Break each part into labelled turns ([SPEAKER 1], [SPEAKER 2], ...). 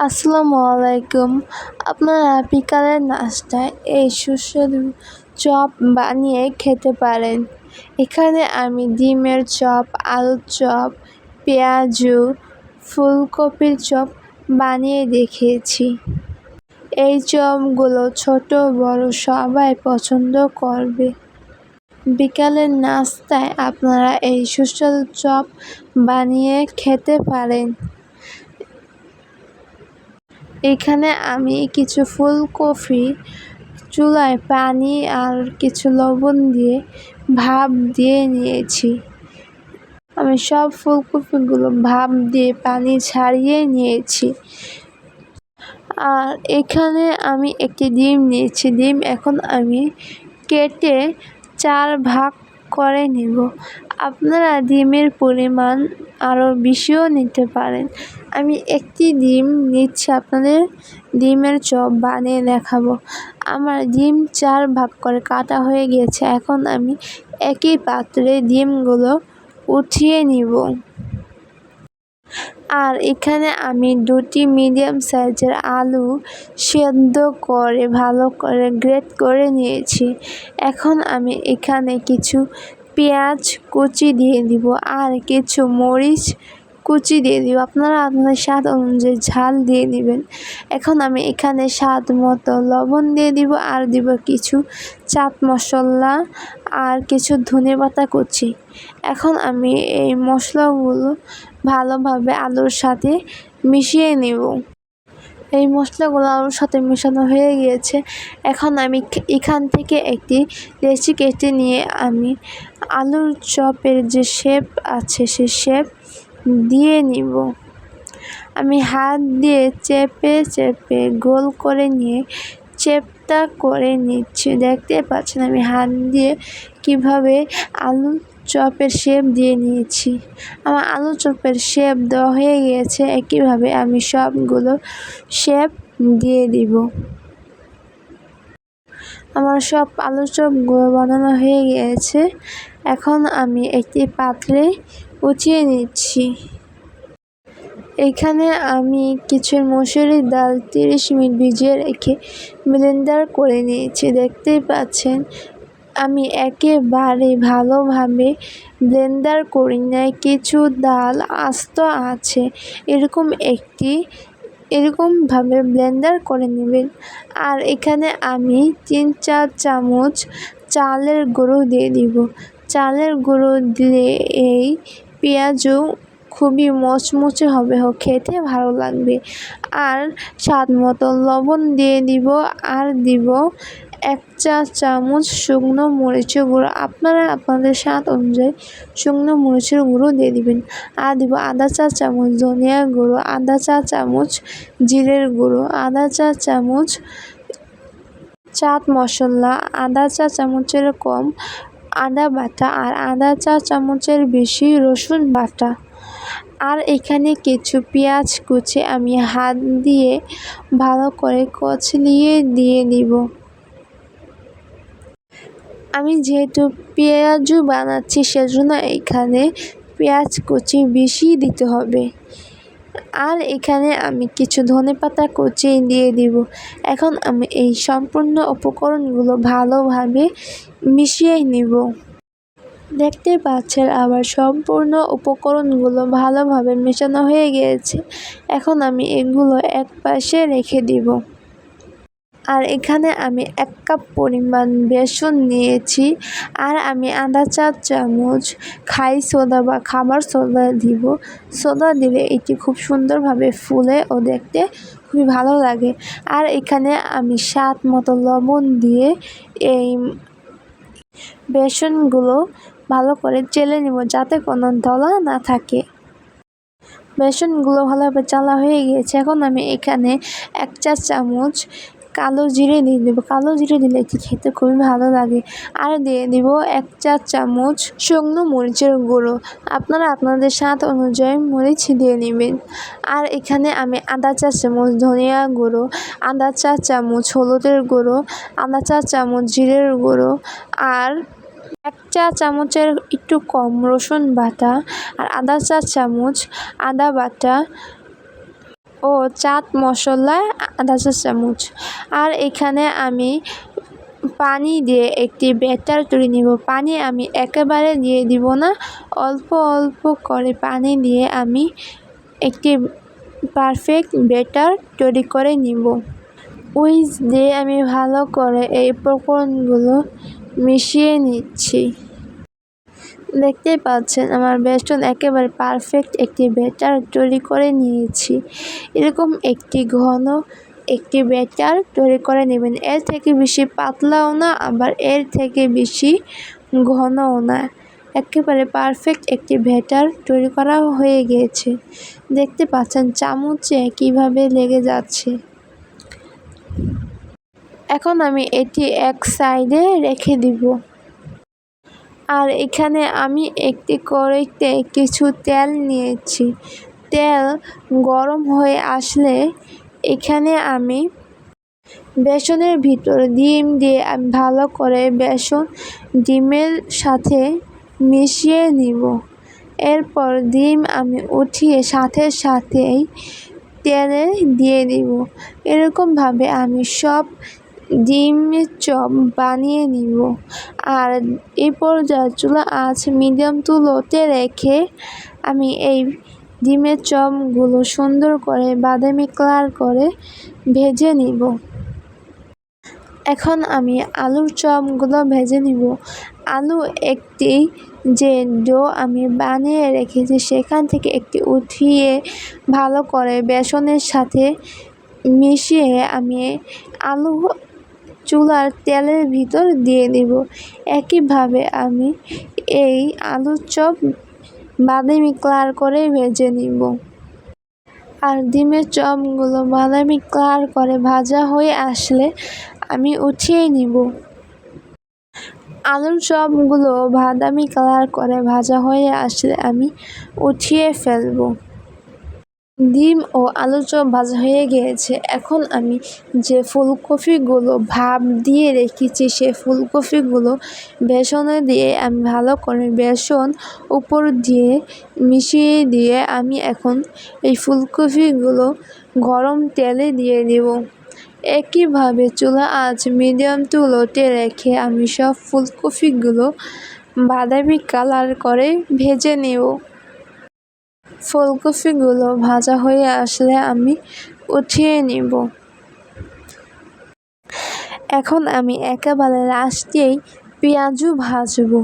[SPEAKER 1] আসসালামু আলাইকুম। আপনারা বিকালের নাস্তায় এই সুস্বাদু চপ বানিয়ে খেতে পারেন। এখানে আমি ডিমের চপ, আলুর চপ, পেঁয়াজু, ফুলকপির চপ বানিয়ে দেখিয়েছি। এই চপগুলো ছোট, বড়, সবাই পছন্দ করবে। বিকালের নাস্তায় আপনারা এই সুস্বাদু চপ বানিয়ে খেতে পারেন। এখানে আমি কিছু ফুলকপি, চুলায় পানি আর কিছু লবণ দিয়ে ভাপ দিয়ে নিয়েছি। আমি সব ফুলকপিগুলো ভাপ দিয়ে পানি ছাড়িয়ে নিয়েছি। আর এখানে আমি একটি ডিম নিয়েছি। ডিম এখন আমি কেটে চার ভাগ করে নেব। আপনারা ডিমের পরিমাণ আরও বেশিও নিতে পারেন। আমি একটি ডিম নিচ্ছি, আপনাদের ডিমের চপ বানিয়ে দেখাবো। আমার ডিম চার ভাগ করে কাটা হয়ে গিয়েছে, এখন আমি একই পাত্রে ডিমগুলো উঠিয়ে নিব। আর এখানে আমি দুটি মিডিয়াম সাইজের আলু সেদ্ধ করে ভালো করে গ্রেট করে নিয়েছি। এখন আমি এখানে কিছু পেঁয়াজ কুচি দিয়ে দিব আর কিছু মরিচ কুচি দিয়ে দিব। আপনারা আপনাদের স্বাদ অনুযায়ী ঝাল দিয়ে নেবেন এখন আমি এখানে স্বাদ মতো লবণ দিয়ে দিব আর দিব কিছু চাট মশলা আর কিছু ধনে পাতা কুচি। এখন আমি এই মশলাগুলো ভালোভাবে আলুর সাথে মিশিয়ে নেব। এই মশলাগুলো আলুর সাথে মেশানো হয়ে গিয়েছে। এখন আমি এখান থেকে একটি লেচি কেটে নিয়ে আমি আলুর চপের যে শেপ আছে সে শেপ দিয়ে নিব। আমি হাত দিয়ে চেপে চেপে গোল করে নিয়ে চেপটা করে নিচ্ছি। দেখতে পাচ্ছেন আমি হাত দিয়ে কীভাবে আলু চপের শেপ দিয়ে নিয়েছি। আমার আলু চপের শেপ দেওয়া হয়ে গিয়েছে, একইভাবে আমি সবগুলো শেপ দিয়ে দিব। আমার সব আলু চপগুলো বানানো হয়ে গিয়েছে। এখন আমি একটি পাত্রে উঠিয়ে নিচ্ছি। এখানে আমি কিছু মসুরির ডাল তিরিশ মিনিট ভিজিয়ে রেখে ব্লেন্ডার করে নিয়েছি। দেখতেই পাচ্ছেন, আমি একেবারে ভালোভাবে ব্লেন্ডার করি নাই। কিছু ডাল আস্ত আছে, এরকম একটি, এরকমভাবে ব্লেন্ডার করে নেবেন। আর এখানে আমি তিন চার চামচ চালের গুঁড়ো দিয়ে দিব। চালের গুঁড়ো দিলে এই পেঁয়াজও খুবই মচমচে হবে, হোক খেতে ভালো লাগবে। আর স্বাদ মতো লবণ দিয়ে দিব, আর দিব এক চা চামচ শুকনো মরিচের গুঁড়ো। আপনারা আপনাদের স্বাদ অনুযায়ী শুকনো মরিচের গুঁড়ো দিয়ে দিবেন। আর দিব আধা চা চামচ ধনিয়া গুঁড়ো আধা চা চামচ জিরের গুঁড়ো আধা চা চামচ চাট মশলা আধা চা চামচের কম আদা বাটা, আর আধা চা চামচের বেশি রসুন বাটা। আর এখানে কিছু পেঁয়াজ কুচি আমি হাত দিয়ে ভালো করে কচলিয়ে দিয়ে দিব আমি যেহেতু পেঁয়াজু বানাচ্ছি, সেজন্য এখানে পেঁয়াজ কুচি বেশি দিতে হবে। আর এখানে আমি কিছু ধনে পাতা কুচি দিয়ে দিব। এখন আমি এই সম্পূর্ণ উপকরণগুলো ভালোভাবে মিশিয়ে নিব। দেখতে পাচ্ছেন আবার সম্পূর্ণ উপকরণগুলো ভালোভাবে মেশানো হয়ে গিয়েছে। এখন আমি এগুলো এক পাশে রেখে দিব। আর এখানে আমি এক কাপ পরিমাণ বেসন নিয়েছি। আর আমি আধা চা চামচ খাই সোডা বা খাবার সোডা দিব। সোডা দিলে এটি খুব সুন্দরভাবে ফুলে ও দেখতে খুবই ভালো লাগে। আর এখানে আমি স্বাদ মতো লবণ দিয়ে এই বেসনগুলো ভালো করে চেলে নেব যাতে কোনো দলা না থাকে। বেসনগুলো ভালোভাবে চালা হয়ে গিয়েছে। এখন আমি এখানে এক চা চামচ কালো জিরে দিয়ে দেবো। কালো জিরে দিলে এটি খেতে খুবই ভালো লাগে। আর দিয়ে দিব এক চা চামচ শুকনো মরিচের গুঁড়ো। আপনারা আপনাদের স্বাদ অনুযায়ী মরিচ দিয়ে নেবেন। আর এখানে আমি আদা চা চামচ ধনিয়া গুঁড়ো, আদা চা চামচ হলুদের গুঁড়ো, আদা চা চামচ জিরের গুঁড়ো আর এক চা চামচের একটু কম রসুন বাটা আর আধা চা চামচ আদা বাটা ও চাট মশলা আধা চা চামচ। আর এখানে আমি পানি দিয়ে একটি ব্যাটার তুলে নিব। পানি আমি একেবারে দিয়ে দিব না। অল্প অল্প করে পানি দিয়ে আমি একটি পারফেক্ট ব্যাটার তৈরি করে নিব। উইজ দিয়ে আমি ভালো করে এই উপকরণগুলো মিশিয়ে নিচ্ছি। দেখতেই পাচ্ছেন, আমার বেসন একেবারে পারফেক্ট একটি ব্যাটার তৈরি করে নিয়েছি। এরকম একটি ঘন একটি ব্যাটার তৈরি করে নেবেন। এর থেকে বেশি পাতলাও না, আবার এর থেকে বেশি ঘনও না। একেবারে পারফেক্ট একটি ব্যাটার তৈরি করা হয়ে গিয়েছে দেখতে পাচ্ছেন চামচে কীভাবে লেগে যাচ্ছে। এখন আমি এটি এক সাইডে রেখে দিব। আর এখানে আমি একটি কড়াইতে কিছু তেল নিয়েছি। তেল গরম হয়ে আসলে এখানে আমি বেসনের ভিতর ডিম দিয়ে আমি ভালো করে বেসন ডিমের সাথে মিশিয়ে নিব। এরপর ডিম আমি উঠিয়ে সাথে সাথেই তেলে দিয়ে দিব। এরকমভাবে আমি সব ডিমের চপ বানিয়ে নিব। আর এই পর্যায়ে চুলা আঁচ মিডিয়াম টু লোতে রেখে আমি এই ডিমের চপগুলো সুন্দর করে বাদামি কালার করে ভেজে নিব। এখন আমি আলুর চপগুলো ভেজে নিব। আলু একটি যে ডো আমি বানিয়ে রেখেছি সেখান থেকে একটি উঠিয়ে ভালো করে বেসনের সাথে মিশিয়ে আমি আলু চুলার তেলের ভিতর দিয়ে দিব। একইভাবে আমি এই আলুর চপ বাদামি কালার করে ভেজে নিব। আর ডিমের চপগুলো বাদামি কালার করে ভাজা হয়ে আসলে আমি উঠিয়ে নিব। আলুর চপগুলো বাদামি কালার করে ভাজা হয়ে আসলে আমি উঠিয়ে ফেলব। ডিম ও আলুর চপ ভাজা হয়ে গিয়েছে। এখন আমি যে ফুলকপিগুলো ভাপ দিয়ে রেখেছি, সে ফুলকপিগুলো বেসনে দিয়ে আমি ভালো করে বেসন উপর দিয়ে মিশিয়ে দিয়ে আমি এখন এই ফুলকপিগুলো গরম তেলে দিয়ে দেব। একইভাবে চুলা আঁচ মিডিয়াম টু লোতে রেখে আমি সব ফুলকপিগুলো বাদামি কালার করে ভেজে নেব। ফুলকপিগুলো ভাজা হয়ে আসলে আমি উঠিয়ে নিব। এখন আমি একেবারে দিয়েই পেঁয়াজু ভাজবো।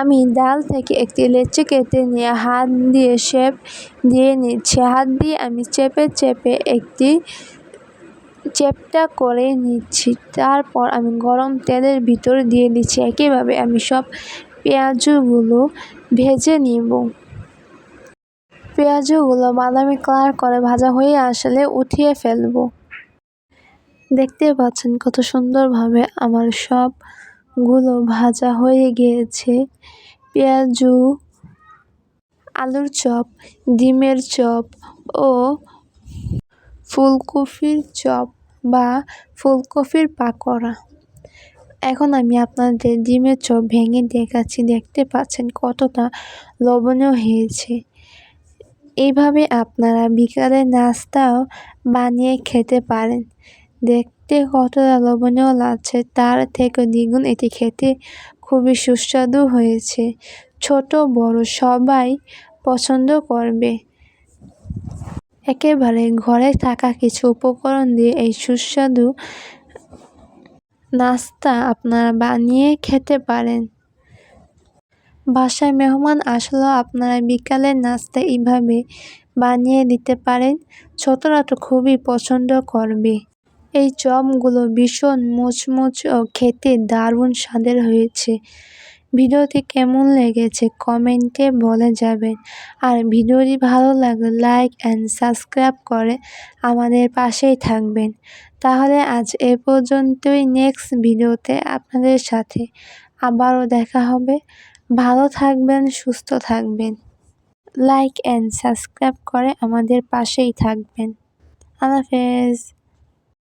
[SPEAKER 1] আমি ডাল থেকে একটি লেচি কেটে নিয়ে হাত দিয়ে শেপ দিয়ে নিচ্ছি। হাত দিয়ে আমি চেপে চেপে একটি চেপটা করে নিচ্ছি। তারপর আমি গরম তেলের ভিতর দিয়ে দিচ্ছি। একইভাবে আমি সব পেঁয়াজগুলো ভেজে নিব। পেঁয়াজগুলো বাদামি কালার করে ভাজা হয়ে আসলে উঠিয়ে ফেলব। দেখতে পাচ্ছেন কত সুন্দরভাবে আমার সবগুলো ভাজা হয়ে গিয়েছে। পেঁয়াজু, আলুর চপ, ডিমের চপ ও ফুলকপির চপ বা ফুলকপির পাকোড়া। এখন আমি আপনাদের ডিমের চপ ভেঙে দেখাচ্ছি। দেখতে পাচ্ছেন কতটা লবণীয় হয়েছে। এইভাবে আপনারা বিকালের নাস্তাও বানিয়ে খেতে পারেন। দেখতে কতটা লবণীয় লাগছে তার থেকে দ্বিগুণ এটি খেতে খুবই সুস্বাদু হয়েছে। ছোট, বড় সবাই পছন্দ করবে। একেবারে ঘরে থাকা কিছু উপকরণ দিয়ে এই সুস্বাদু নাস্তা আপনারা বানিয়ে খেতে পারেন। বাসায় মেহমান আসলেও আপনারা বিকালের নাস্তা এইভাবে বানিয়ে দিতে পারেন। ছোটরা তো খুবই পছন্দ করবে। এই চপগুলো ভীষণ মুচমুচ ও খেতে দারুণ স্বাদের হয়েছে। ভিডিওটি কেমন লেগেছে কমেন্টে বলে যাবেন। আর ভিডিওটি ভালো লাগলে লাইক অ্যান্ড সাবস্ক্রাইব করে আমাদের পাশেই থাকবেন। তাহলে আজ এ পর্যন্তই নেক্সট ভিডিওতে আপনাদের সাথে আবারও দেখা হবে। ভালো থাকবেন সুস্থ থাকবেন। লাইক অ্যান্ড সাবস্ক্রাইব করে আমাদের পাশেই থাকবেন। আল্লাহ হাফেজ।